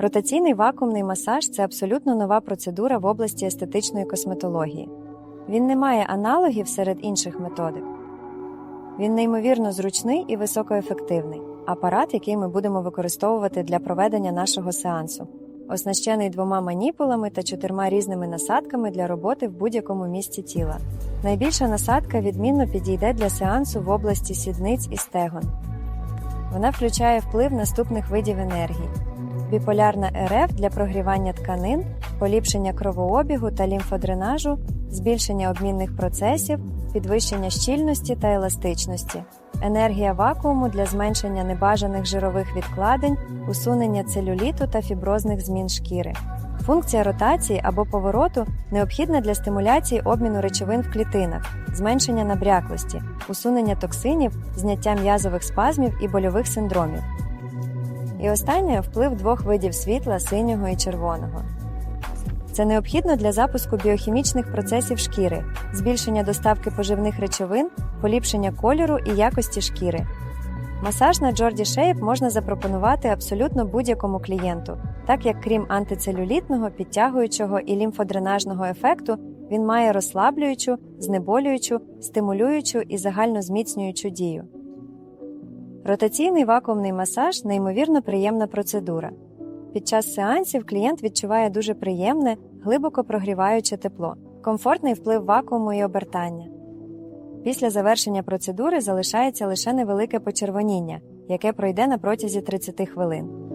Ротаційний вакуумний масаж це абсолютно нова процедура в області естетичної косметології. Він не має аналогів серед інших методик. Він неймовірно зручний і високоефективний апарат, який ми будемо використовувати для проведення нашого сеансу, оснащений двома маніпулами та чотирма різними насадками для роботи в будь-якому місці тіла. Найбільша насадка відмінно підійде для сеансу в області сідниць і стегон. Вона включає вплив наступних видів енергії: біполярна РФ для прогрівання тканин, поліпшення кровообігу та лімфодренажу, збільшення обмінних процесів, підвищення щільності та еластичності, енергія вакууму для зменшення небажаних жирових відкладень, усунення целюліту та фіброзних змін шкіри. Функція ротації або повороту необхідна для стимуляції обміну речовин в клітинах, зменшення набряклості, усунення токсинів, зняття м'язових спазмів і больових синдромів. І останнє вплив двох видів світла синього і червоного. Це необхідно для запуску біохімічних процесів шкіри, збільшення доставки поживних речовин, поліпшення кольору і якості шкіри. Масаж на Джорді Shape можна запропонувати абсолютно будь-якому клієнту, так як крім антицелюлітного, підтягуючого і лімфодренажного ефекту, він має розслаблюючу, знеболюючу, стимулюючу і загальнозміцнюючу дію. Ротаційний вакуумний масаж неймовірно приємна процедура. Під час сеансів клієнт відчуває дуже приємне, глибоко прогріваюче тепло, комфортний вплив вакууму і обертання. Після завершення процедури залишається лише невелике почервоніння, яке пройде на протязі 30 хвилин.